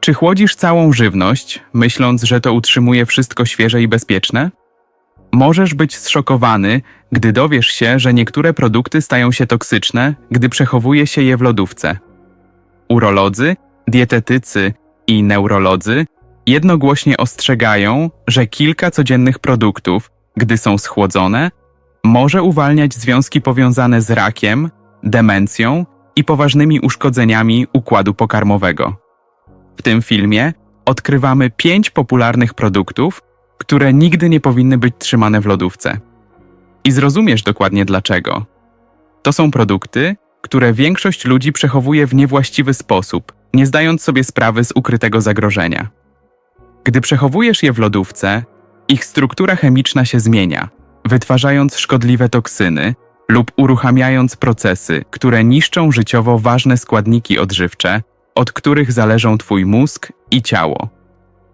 Czy chłodzisz całą żywność, myśląc, że to utrzymuje wszystko świeże i bezpieczne? Możesz być zszokowany, gdy dowiesz się, że niektóre produkty stają się toksyczne, gdy przechowuje się je w lodówce. Urolodzy, dietetycy i neurolodzy jednogłośnie ostrzegają, że kilka codziennych produktów, gdy są schłodzone, może uwalniać związki powiązane z rakiem, demencją i poważnymi uszkodzeniami układu pokarmowego. W tym filmie odkrywamy pięć popularnych produktów, które nigdy nie powinny być trzymane w lodówce. I zrozumiesz dokładnie dlaczego. To są produkty, które większość ludzi przechowuje w niewłaściwy sposób, nie zdając sobie sprawy z ukrytego zagrożenia. Gdy przechowujesz je w lodówce, ich struktura chemiczna się zmienia, wytwarzając szkodliwe toksyny lub uruchamiając procesy, które niszczą życiowo ważne składniki odżywcze, od których zależą Twój mózg i ciało.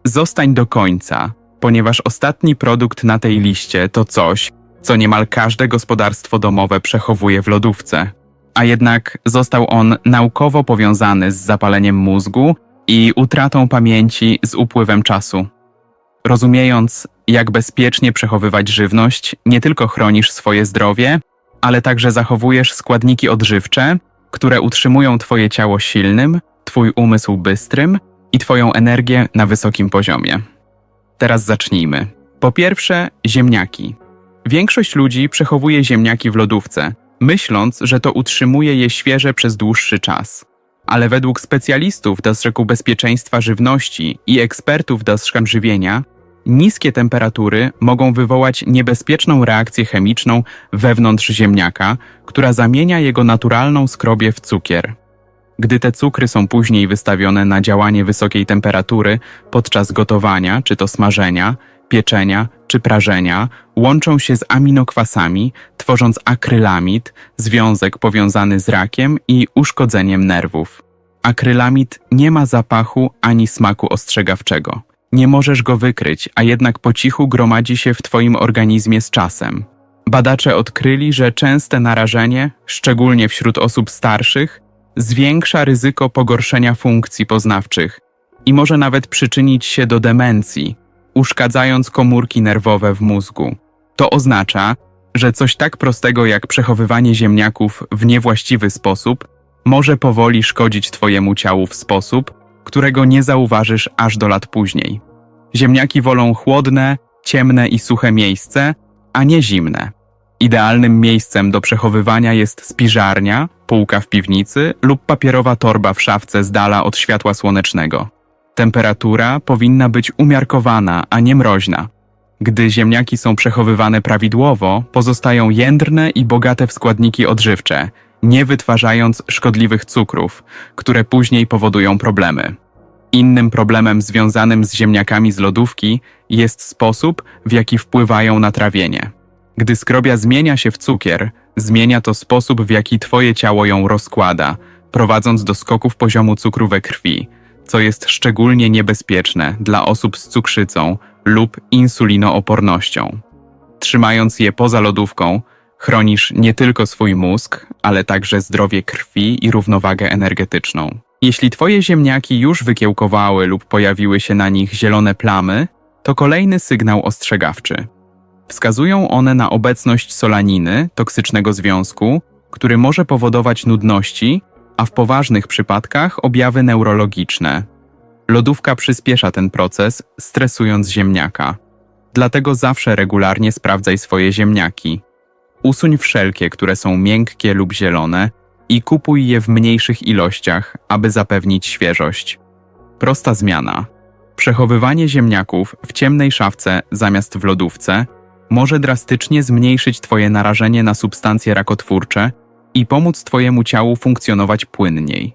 Zostań do końca, ponieważ ostatni produkt na tej liście to coś, co niemal każde gospodarstwo domowe przechowuje w lodówce. A jednak został on naukowo powiązany z zapaleniem mózgu i utratą pamięci z upływem czasu. Rozumiejąc, jak bezpiecznie przechowywać żywność, nie tylko chronisz swoje zdrowie, ale także zachowujesz składniki odżywcze, które utrzymują Twoje ciało silnym, Twój umysł bystrym i Twoją energię na wysokim poziomie. Teraz zacznijmy. Po pierwsze, ziemniaki. Większość ludzi przechowuje ziemniaki w lodówce, myśląc, że to utrzymuje je świeże przez dłuższy czas. Ale według specjalistów do zrzegu bezpieczeństwa żywności i ekspertów do zrzem żywienia, niskie temperatury mogą wywołać niebezpieczną reakcję chemiczną wewnątrz ziemniaka, która zamienia jego naturalną skrobię w cukier. Gdy te cukry są później wystawione na działanie wysokiej temperatury podczas gotowania, czy to smażenia, pieczenia czy prażenia, łączą się z aminokwasami, tworząc akrylamid, związek powiązany z rakiem i uszkodzeniem nerwów. Akrylamid nie ma zapachu ani smaku ostrzegawczego. Nie możesz go wykryć, a jednak po cichu gromadzi się w Twoim organizmie z czasem. Badacze odkryli, że częste narażenie, szczególnie wśród osób starszych, zwiększa ryzyko pogorszenia funkcji poznawczych i może nawet przyczynić się do demencji, uszkadzając komórki nerwowe w mózgu. To oznacza, że coś tak prostego jak przechowywanie ziemniaków w niewłaściwy sposób może powoli szkodzić Twojemu ciału w sposób, którego nie zauważysz aż do lat później. Ziemniaki wolą chłodne, ciemne i suche miejsce, a nie zimne. Idealnym miejscem do przechowywania jest spiżarnia, półka w piwnicy lub papierowa torba w szafce z dala od światła słonecznego. Temperatura powinna być umiarkowana, a nie mroźna. Gdy ziemniaki są przechowywane prawidłowo, pozostają jędrne i bogate w składniki odżywcze, nie wytwarzając szkodliwych cukrów, które później powodują problemy. Innym problemem związanym z ziemniakami z lodówki jest sposób, w jaki wpływają na trawienie. Gdy skrobia zmienia się w cukier, zmienia to sposób, w jaki Twoje ciało ją rozkłada, prowadząc do skoków poziomu cukru we krwi, co jest szczególnie niebezpieczne dla osób z cukrzycą lub insulinoopornością. Trzymając je poza lodówką, chronisz nie tylko swój mózg, ale także zdrowie krwi i równowagę energetyczną. Jeśli Twoje ziemniaki już wykiełkowały lub pojawiły się na nich zielone plamy, to kolejny sygnał ostrzegawczy. Wskazują one na obecność solaniny, toksycznego związku, który może powodować nudności, a w poważnych przypadkach objawy neurologiczne. Lodówka przyspiesza ten proces, stresując ziemniaka. Dlatego zawsze regularnie sprawdzaj swoje ziemniaki. Usuń wszelkie, które są miękkie lub zielone i kupuj je w mniejszych ilościach, aby zapewnić świeżość. Prosta zmiana. Przechowywanie ziemniaków w ciemnej szafce zamiast w lodówce może drastycznie zmniejszyć Twoje narażenie na substancje rakotwórcze i pomóc Twojemu ciału funkcjonować płynniej.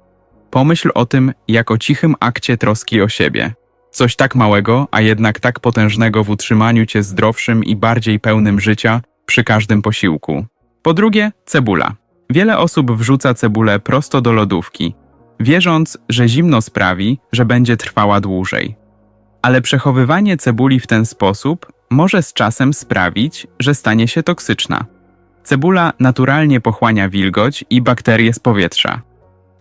Pomyśl o tym jako cichym akcie troski o siebie. Coś tak małego, a jednak tak potężnego w utrzymaniu Cię zdrowszym i bardziej pełnym życia przy każdym posiłku. Po drugie, cebula. Wiele osób wrzuca cebulę prosto do lodówki, wierząc, że zimno sprawi, że będzie trwała dłużej. Ale przechowywanie cebuli w ten sposób może z czasem sprawić, że stanie się toksyczna. Cebula naturalnie pochłania wilgoć i bakterie z powietrza,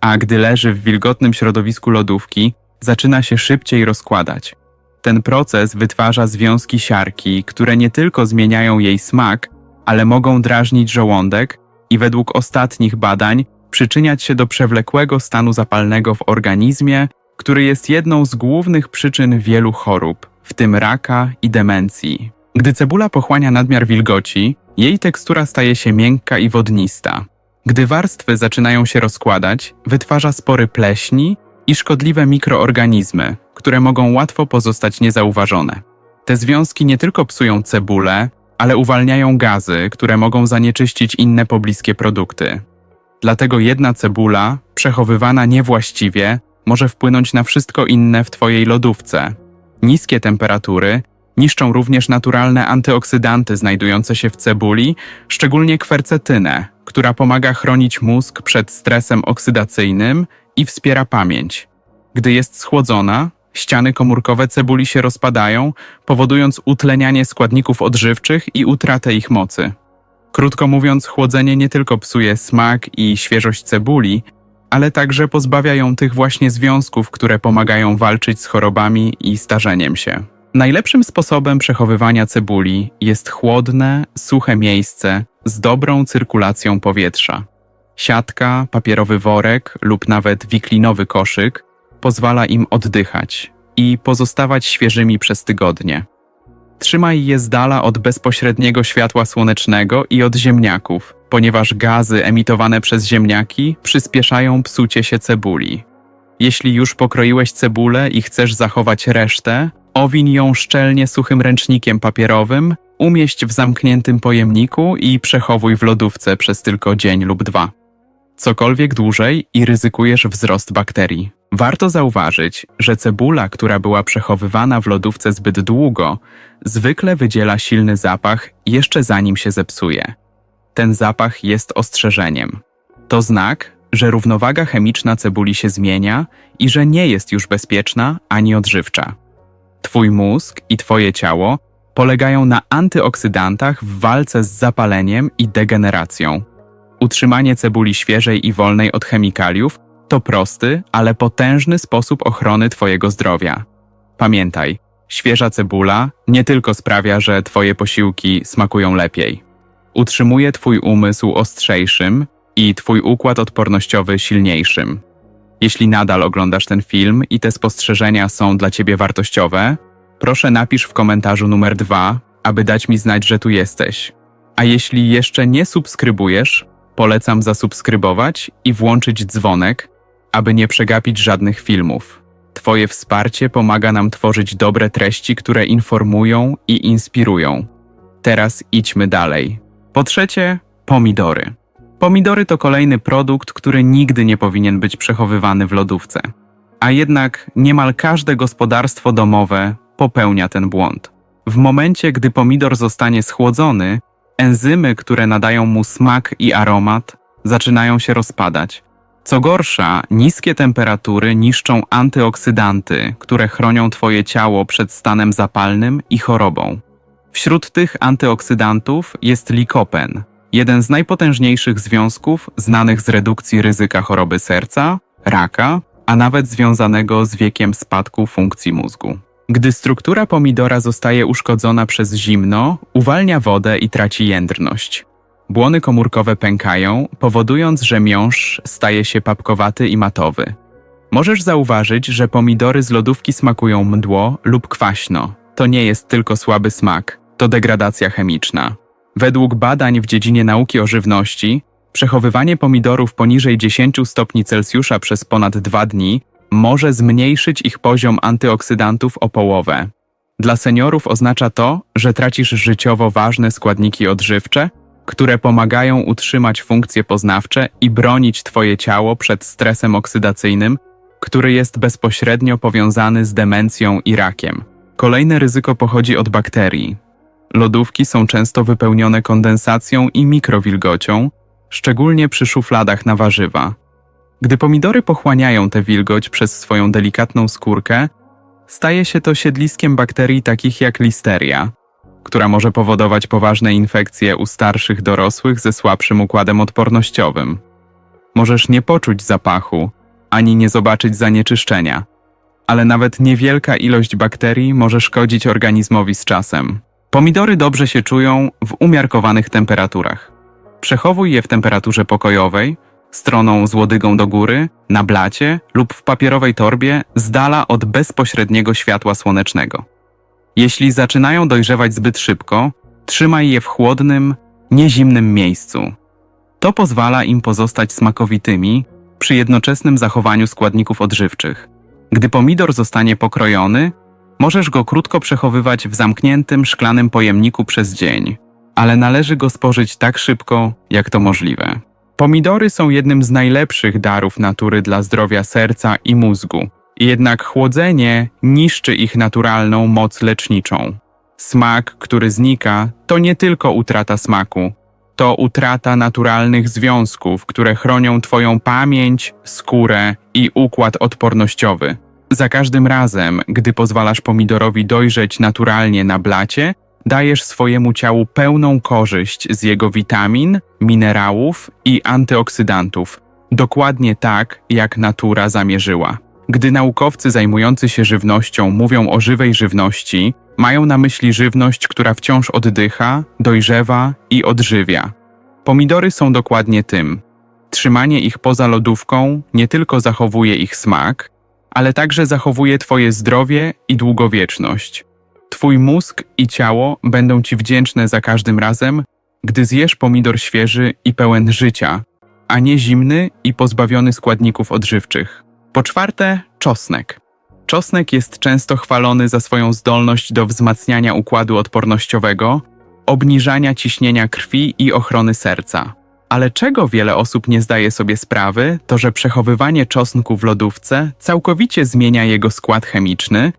a gdy leży w wilgotnym środowisku lodówki, zaczyna się szybciej rozkładać. Ten proces wytwarza związki siarki, które nie tylko zmieniają jej smak, ale mogą drażnić żołądek i według ostatnich badań przyczyniać się do przewlekłego stanu zapalnego w organizmie, który jest jedną z głównych przyczyn wielu chorób, w tym raka i demencji. Gdy cebula pochłania nadmiar wilgoci, jej tekstura staje się miękka i wodnista. Gdy warstwy zaczynają się rozkładać, wytwarza spory pleśni i szkodliwe mikroorganizmy, które mogą łatwo pozostać niezauważone. Te związki nie tylko psują cebulę, ale uwalniają gazy, które mogą zanieczyścić inne pobliskie produkty. Dlatego jedna cebula, przechowywana niewłaściwie, może wpłynąć na wszystko inne w Twojej lodówce. Niskie temperatury niszczą również naturalne antyoksydanty znajdujące się w cebuli, szczególnie kwercetynę, która pomaga chronić mózg przed stresem oksydacyjnym i wspiera pamięć. Gdy jest schłodzona, ściany komórkowe cebuli się rozpadają, powodując utlenianie składników odżywczych i utratę ich mocy. Krótko mówiąc, chłodzenie nie tylko psuje smak i świeżość cebuli, ale także pozbawia ją tych właśnie związków, które pomagają walczyć z chorobami i starzeniem się. Najlepszym sposobem przechowywania cebuli jest chłodne, suche miejsce z dobrą cyrkulacją powietrza. Siatka, papierowy worek lub nawet wiklinowy koszyk pozwala im oddychać i pozostawać świeżymi przez tygodnie. Trzymaj je z dala od bezpośredniego światła słonecznego i od ziemniaków, ponieważ gazy emitowane przez ziemniaki przyspieszają psucie się cebuli. Jeśli już pokroiłeś cebulę i chcesz zachować resztę, owiń ją szczelnie suchym ręcznikiem papierowym, umieść w zamkniętym pojemniku i przechowuj w lodówce przez tylko dzień lub dwa. Cokolwiek dłużej i ryzykujesz wzrost bakterii. Warto zauważyć, że cebula, która była przechowywana w lodówce zbyt długo, zwykle wydziela silny zapach jeszcze zanim się zepsuje. Ten zapach jest ostrzeżeniem. To znak, że równowaga chemiczna cebuli się zmienia i że nie jest już bezpieczna ani odżywcza. Twój mózg i Twoje ciało polegają na antyoksydantach w walce z zapaleniem i degeneracją. Utrzymanie cebuli świeżej i wolnej od chemikaliów to prosty, ale potężny sposób ochrony Twojego zdrowia. Pamiętaj, świeża cebula nie tylko sprawia, że Twoje posiłki smakują lepiej. Utrzymuje Twój umysł ostrzejszym i Twój układ odpornościowy silniejszym. Jeśli nadal oglądasz ten film i te spostrzeżenia są dla Ciebie wartościowe, proszę napisz w komentarzu numer dwa, aby dać mi znać, że tu jesteś. A jeśli jeszcze nie subskrybujesz, polecam zasubskrybować i włączyć dzwonek, aby nie przegapić żadnych filmów. Twoje wsparcie pomaga nam tworzyć dobre treści, które informują i inspirują. Teraz idźmy dalej. Po trzecie, pomidory. Pomidory to kolejny produkt, który nigdy nie powinien być przechowywany w lodówce. A jednak niemal każde gospodarstwo domowe popełnia ten błąd. W momencie, gdy pomidor zostanie schłodzony, enzymy, które nadają mu smak i aromat, zaczynają się rozpadać. Co gorsza, niskie temperatury niszczą antyoksydanty, które chronią Twoje ciało przed stanem zapalnym i chorobą. Wśród tych antyoksydantów jest likopen, jeden z najpotężniejszych związków znanych z redukcji ryzyka choroby serca, raka, a nawet związanego z wiekiem spadku funkcji mózgu. Gdy struktura pomidora zostaje uszkodzona przez zimno, uwalnia wodę i traci jędrność. Błony komórkowe pękają, powodując, że miąższ staje się papkowaty i matowy. Możesz zauważyć, że pomidory z lodówki smakują mdło lub kwaśno. To nie jest tylko słaby smak, to degradacja chemiczna. Według badań w dziedzinie nauki o żywności, przechowywanie pomidorów poniżej 10 stopni Celsjusza przez ponad dwa dni może zmniejszyć ich poziom antyoksydantów o połowę. Dla seniorów oznacza to, że tracisz życiowo ważne składniki odżywcze, które pomagają utrzymać funkcje poznawcze i bronić Twoje ciało przed stresem oksydacyjnym, który jest bezpośrednio powiązany z demencją i rakiem. Kolejne ryzyko pochodzi od bakterii. Lodówki są często wypełnione kondensacją i mikrowilgocią, szczególnie przy szufladach na warzywa. Gdy pomidory pochłaniają tę wilgoć przez swoją delikatną skórkę, staje się to siedliskiem bakterii takich jak listeria, która może powodować poważne infekcje u starszych dorosłych ze słabszym układem odpornościowym. Możesz nie poczuć zapachu, ani nie zobaczyć zanieczyszczenia, ale nawet niewielka ilość bakterii może szkodzić organizmowi z czasem. Pomidory dobrze się czują w umiarkowanych temperaturach. Przechowuj je w temperaturze pokojowej, stroną z łodygą do góry, na blacie lub w papierowej torbie z dala od bezpośredniego światła słonecznego. Jeśli zaczynają dojrzewać zbyt szybko, trzymaj je w chłodnym, niezimnym miejscu. To pozwala im pozostać smakowitymi przy jednoczesnym zachowaniu składników odżywczych. Gdy pomidor zostanie pokrojony, możesz go krótko przechowywać w zamkniętym szklanym pojemniku przez dzień, ale należy go spożyć tak szybko, jak to możliwe. Pomidory są jednym z najlepszych darów natury dla zdrowia serca i mózgu, jednak chłodzenie niszczy ich naturalną moc leczniczą. Smak, który znika, to nie tylko utrata smaku, to utrata naturalnych związków, które chronią Twoją pamięć, skórę i układ odpornościowy. Za każdym razem, gdy pozwalasz pomidorowi dojrzeć naturalnie na blacie, dajesz swojemu ciału pełną korzyść z jego witamin, minerałów i antyoksydantów, dokładnie tak, jak natura zamierzyła. Gdy naukowcy zajmujący się żywnością mówią o żywej żywności, mają na myśli żywność, która wciąż oddycha, dojrzewa i odżywia. Pomidory są dokładnie tym. Trzymanie ich poza lodówką nie tylko zachowuje ich smak, ale także zachowuje Twoje zdrowie i długowieczność. Twój mózg i ciało będą Ci wdzięczne za każdym razem, gdy zjesz pomidor świeży i pełen życia, a nie zimny i pozbawiony składników odżywczych. Po czwarte, czosnek. Czosnek jest często chwalony za swoją zdolność do wzmacniania układu odpornościowego, obniżania ciśnienia krwi i ochrony serca. Ale czego wiele osób nie zdaje sobie sprawy, to że przechowywanie czosnku w lodówce całkowicie zmienia jego skład chemiczny,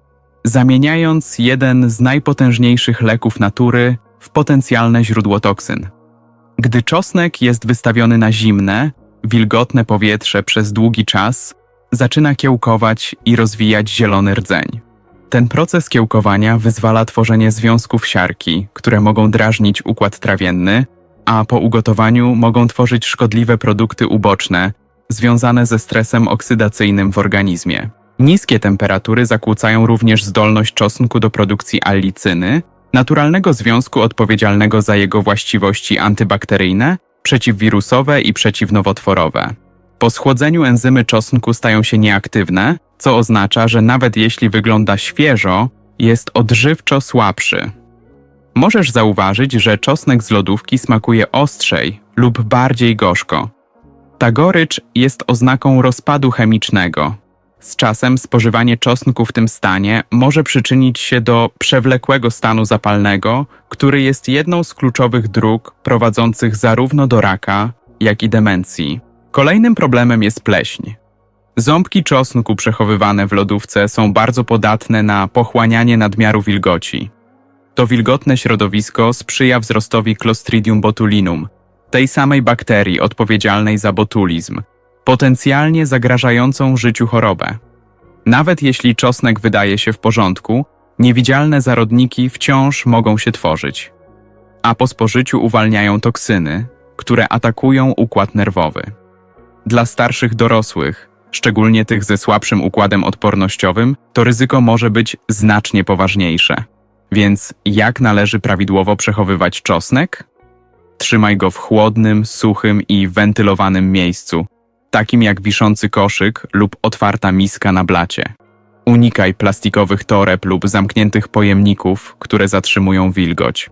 zamieniając jeden z najpotężniejszych leków natury w potencjalne źródło toksyn. Gdy czosnek jest wystawiony na zimne, wilgotne powietrze przez długi czas, zaczyna kiełkować i rozwijać zielony rdzeń. Ten proces kiełkowania wyzwala tworzenie związków siarki, które mogą drażnić układ trawienny, a po ugotowaniu mogą tworzyć szkodliwe produkty uboczne związane ze stresem oksydacyjnym w organizmie. Niskie temperatury zakłócają również zdolność czosnku do produkcji allicyny, naturalnego związku odpowiedzialnego za jego właściwości antybakteryjne, przeciwwirusowe i przeciwnowotworowe. Po schłodzeniu enzymy czosnku stają się nieaktywne, co oznacza, że nawet jeśli wygląda świeżo, jest odżywczo słabszy. Możesz zauważyć, że czosnek z lodówki smakuje ostrzej lub bardziej gorzko. Ta gorycz jest oznaką rozpadu chemicznego. Z czasem spożywanie czosnku w tym stanie może przyczynić się do przewlekłego stanu zapalnego, który jest jedną z kluczowych dróg prowadzących zarówno do raka, jak i demencji. Kolejnym problemem jest pleśń. Ząbki czosnku przechowywane w lodówce są bardzo podatne na pochłanianie nadmiaru wilgoci. To wilgotne środowisko sprzyja wzrostowi Clostridium botulinum, tej samej bakterii odpowiedzialnej za botulizm, potencjalnie zagrażającą życiu chorobę. Nawet jeśli czosnek wydaje się w porządku, niewidzialne zarodniki wciąż mogą się tworzyć, a po spożyciu uwalniają toksyny, które atakują układ nerwowy. Dla starszych dorosłych, szczególnie tych ze słabszym układem odpornościowym, to ryzyko może być znacznie poważniejsze. Więc jak należy prawidłowo przechowywać czosnek? Trzymaj go w chłodnym, suchym i wentylowanym miejscu, takim jak wiszący koszyk lub otwarta miska na blacie. Unikaj plastikowych toreb lub zamkniętych pojemników, które zatrzymują wilgoć.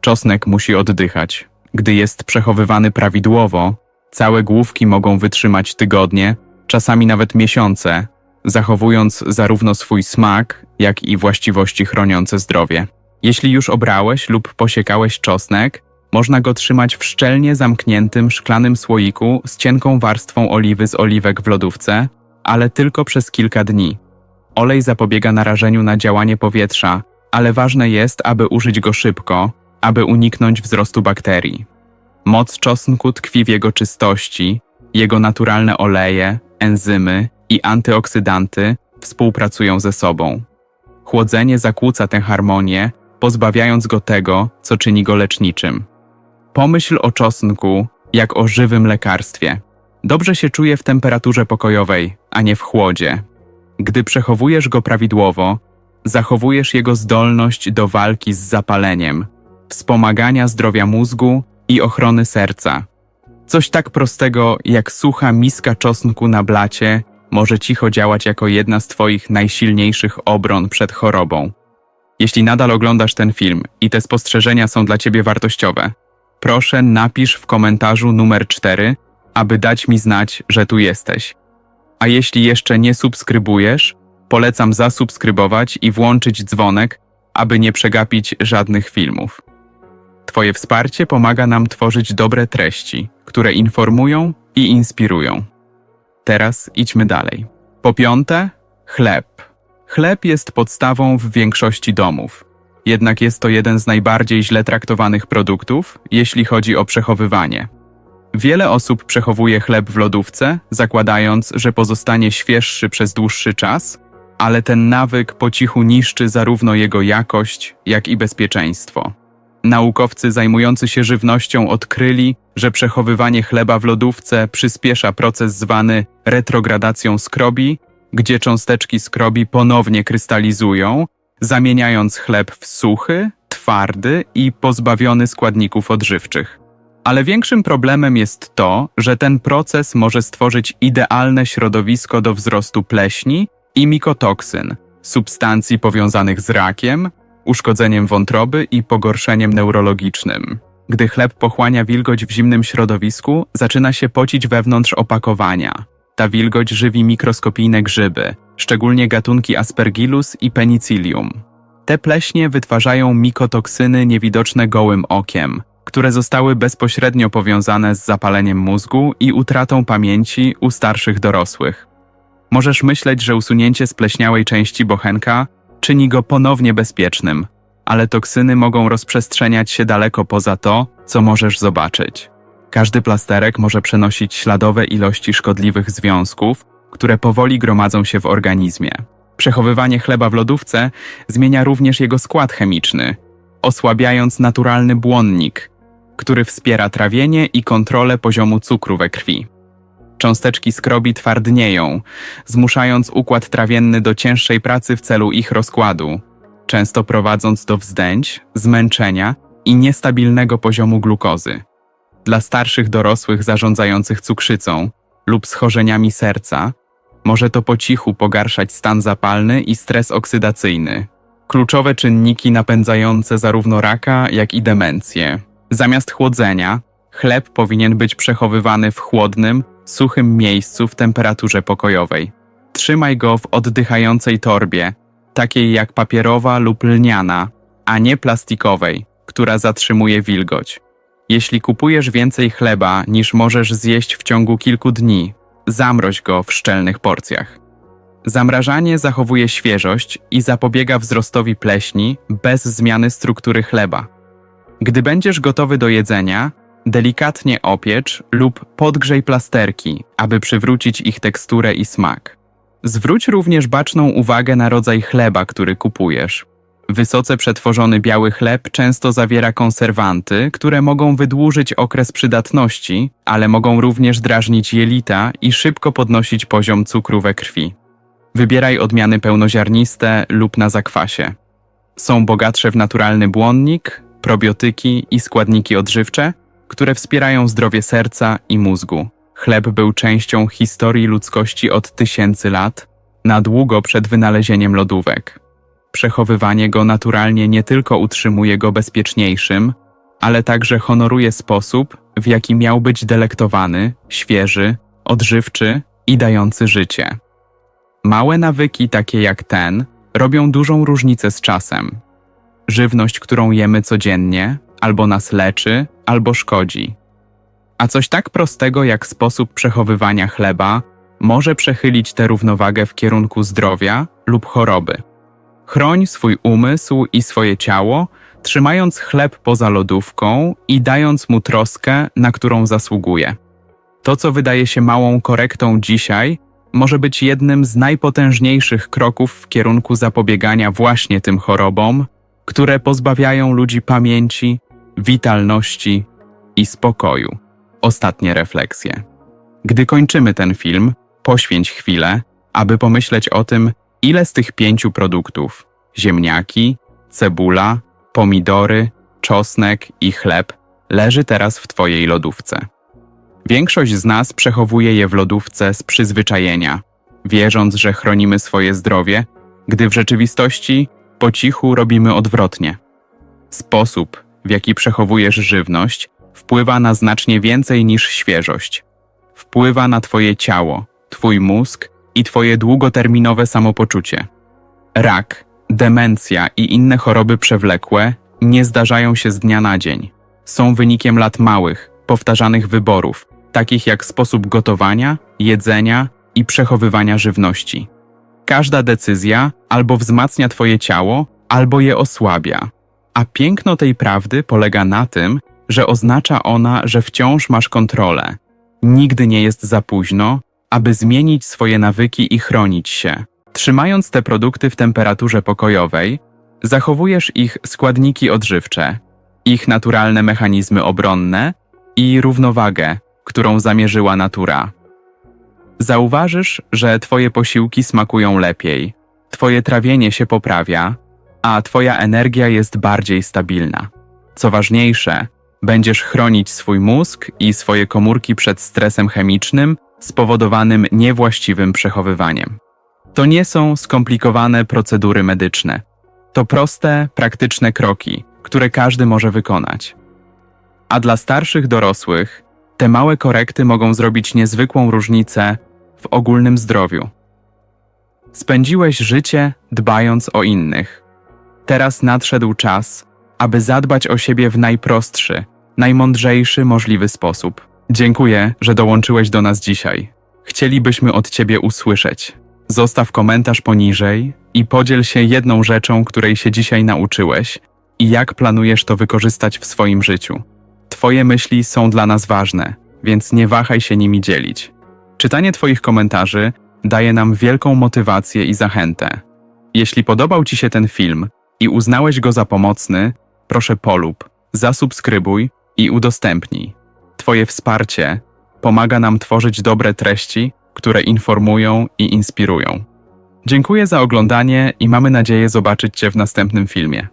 Czosnek musi oddychać. Gdy jest przechowywany prawidłowo, całe główki mogą wytrzymać tygodnie, czasami nawet miesiące, zachowując zarówno swój smak, jak i właściwości chroniące zdrowie. Jeśli już obrałeś lub posiekałeś czosnek, można go trzymać w szczelnie zamkniętym szklanym słoiku z cienką warstwą oliwy z oliwek w lodówce, ale tylko przez kilka dni. Olej zapobiega narażeniu na działanie powietrza, ale ważne jest, aby użyć go szybko, aby uniknąć wzrostu bakterii. Moc czosnku tkwi w jego czystości, jego naturalne oleje, enzymy i antyoksydanty współpracują ze sobą. Chłodzenie zakłóca tę harmonię, pozbawiając go tego, co czyni go leczniczym. Pomyśl o czosnku jak o żywym lekarstwie. Dobrze się czuje w temperaturze pokojowej, a nie w chłodzie. Gdy przechowujesz go prawidłowo, zachowujesz jego zdolność do walki z zapaleniem, wspomagania zdrowia mózgu i ochrony serca. Coś tak prostego jak sucha miska czosnku na blacie może cicho działać jako jedna z Twoich najsilniejszych obron przed chorobą. Jeśli nadal oglądasz ten film i te spostrzeżenia są dla Ciebie wartościowe, proszę napisz w komentarzu numer 4, aby dać mi znać, że tu jesteś. A jeśli jeszcze nie subskrybujesz, polecam zasubskrybować i włączyć dzwonek, aby nie przegapić żadnych filmów. Twoje wsparcie pomaga nam tworzyć dobre treści, które informują i inspirują. Teraz idźmy dalej. Po piąte, chleb. Chleb jest podstawą w większości domów. Jednak jest to jeden z najbardziej źle traktowanych produktów, jeśli chodzi o przechowywanie. Wiele osób przechowuje chleb w lodówce, zakładając, że pozostanie świeższy przez dłuższy czas, ale ten nawyk po cichu niszczy zarówno jego jakość, jak i bezpieczeństwo. Naukowcy zajmujący się żywnością odkryli, że przechowywanie chleba w lodówce przyspiesza proces zwany retrogradacją skrobi, gdzie cząsteczki skrobi ponownie krystalizują, zamieniając chleb w suchy, twardy i pozbawiony składników odżywczych. Ale większym problemem jest to, że ten proces może stworzyć idealne środowisko do wzrostu pleśni i mikotoksyn, substancji powiązanych z rakiem, uszkodzeniem wątroby i pogorszeniem neurologicznym. Gdy chleb pochłania wilgoć w zimnym środowisku, zaczyna się pocić wewnątrz opakowania. Ta wilgoć żywi mikroskopijne grzyby, szczególnie gatunki Aspergillus i Penicillium. Te pleśnie wytwarzają mikotoksyny niewidoczne gołym okiem, które zostały bezpośrednio powiązane z zapaleniem mózgu i utratą pamięci u starszych dorosłych. Możesz myśleć, że usunięcie spleśniałej części bochenka czyni go ponownie bezpiecznym, ale toksyny mogą rozprzestrzeniać się daleko poza to, co możesz zobaczyć. Każdy plasterek może przenosić śladowe ilości szkodliwych związków, które powoli gromadzą się w organizmie. Przechowywanie chleba w lodówce zmienia również jego skład chemiczny, osłabiając naturalny błonnik, który wspiera trawienie i kontrolę poziomu cukru we krwi. Cząsteczki skrobi twardnieją, zmuszając układ trawienny do cięższej pracy w celu ich rozkładu, często prowadząc do wzdęć, zmęczenia i niestabilnego poziomu glukozy. Dla starszych dorosłych zarządzających cukrzycą lub schorzeniami serca może to po cichu pogarszać stan zapalny i stres oksydacyjny. Kluczowe czynniki napędzające zarówno raka, jak i demencję. Zamiast chłodzenia, chleb powinien być przechowywany w chłodnym, suchym miejscu w temperaturze pokojowej. Trzymaj go w oddychającej torbie, takiej jak papierowa lub lniana, a nie plastikowej, która zatrzymuje wilgoć. Jeśli kupujesz więcej chleba niż możesz zjeść w ciągu kilku dni, zamroź go w szczelnych porcjach. Zamrażanie zachowuje świeżość i zapobiega wzrostowi pleśni bez zmiany struktury chleba. Gdy będziesz gotowy do jedzenia, delikatnie opiecz lub podgrzej plasterki, aby przywrócić ich teksturę i smak. Zwróć również baczną uwagę na rodzaj chleba, który kupujesz. Wysoce przetworzony biały chleb często zawiera konserwanty, które mogą wydłużyć okres przydatności, ale mogą również drażnić jelita i szybko podnosić poziom cukru we krwi. Wybieraj odmiany pełnoziarniste lub na zakwasie. Są bogatsze w naturalny błonnik, probiotyki i składniki odżywcze, które wspierają zdrowie serca i mózgu. Chleb był częścią historii ludzkości od tysięcy lat, na długo przed wynalezieniem lodówek. Przechowywanie go naturalnie nie tylko utrzymuje go bezpieczniejszym, ale także honoruje sposób, w jaki miał być delektowany, świeży, odżywczy i dający życie. Małe nawyki takie jak ten robią dużą różnicę z czasem. Żywność, którą jemy codziennie, albo nas leczy, albo szkodzi. A coś tak prostego jak sposób przechowywania chleba może przechylić tę równowagę w kierunku zdrowia lub choroby. Chroń swój umysł i swoje ciało, trzymając chleb poza lodówką i dając mu troskę, na którą zasługuje. To, co wydaje się małą korektą dzisiaj, może być jednym z najpotężniejszych kroków w kierunku zapobiegania właśnie tym chorobom, które pozbawiają ludzi pamięci, witalności i spokoju. Ostatnie refleksje. Gdy kończymy ten film, poświęć chwilę, aby pomyśleć o tym, ile z tych pięciu produktów ziemniaki, cebula, pomidory, czosnek i chleb leży teraz w Twojej lodówce. Większość z nas przechowuje je w lodówce z przyzwyczajenia, wierząc, że chronimy swoje zdrowie, gdy w rzeczywistości po cichu robimy odwrotnie. Sposób, w jaki przechowujesz żywność, wpływa na znacznie więcej niż świeżość. Wpływa na Twoje ciało, Twój mózg i Twoje długoterminowe samopoczucie. Rak, demencja i inne choroby przewlekłe nie zdarzają się z dnia na dzień. Są wynikiem lat małych, powtarzanych wyborów, takich jak sposób gotowania, jedzenia i przechowywania żywności. Każda decyzja albo wzmacnia Twoje ciało, albo je osłabia. A piękno tej prawdy polega na tym, że oznacza ona, że wciąż masz kontrolę. Nigdy nie jest za późno, aby zmienić swoje nawyki i chronić się. Trzymając te produkty w temperaturze pokojowej, zachowujesz ich składniki odżywcze, ich naturalne mechanizmy obronne i równowagę, którą zamierzyła natura. Zauważysz, że Twoje posiłki smakują lepiej, Twoje trawienie się poprawia, a Twoja energia jest bardziej stabilna. Co ważniejsze, będziesz chronić swój mózg i swoje komórki przed stresem chemicznym spowodowanym niewłaściwym przechowywaniem. To nie są skomplikowane procedury medyczne. To proste, praktyczne kroki, które każdy może wykonać. A dla starszych dorosłych, te małe korekty mogą zrobić niezwykłą różnicę w ogólnym zdrowiu. Spędziłeś życie dbając o innych. Teraz nadszedł czas, aby zadbać o siebie w najprostszy, najmądrzejszy możliwy sposób. Dziękuję, że dołączyłeś do nas dzisiaj. Chcielibyśmy od Ciebie usłyszeć. Zostaw komentarz poniżej i podziel się jedną rzeczą, której się dzisiaj nauczyłeś i jak planujesz to wykorzystać w swoim życiu. Twoje myśli są dla nas ważne, więc nie wahaj się nimi dzielić. Czytanie Twoich komentarzy daje nam wielką motywację i zachętę. Jeśli podobał Ci się ten film i uznałeś go za pomocny, proszę polub, zasubskrybuj i udostępnij. Twoje wsparcie pomaga nam tworzyć dobre treści, które informują i inspirują. Dziękuję za oglądanie i mamy nadzieję zobaczyć Cię w następnym filmie.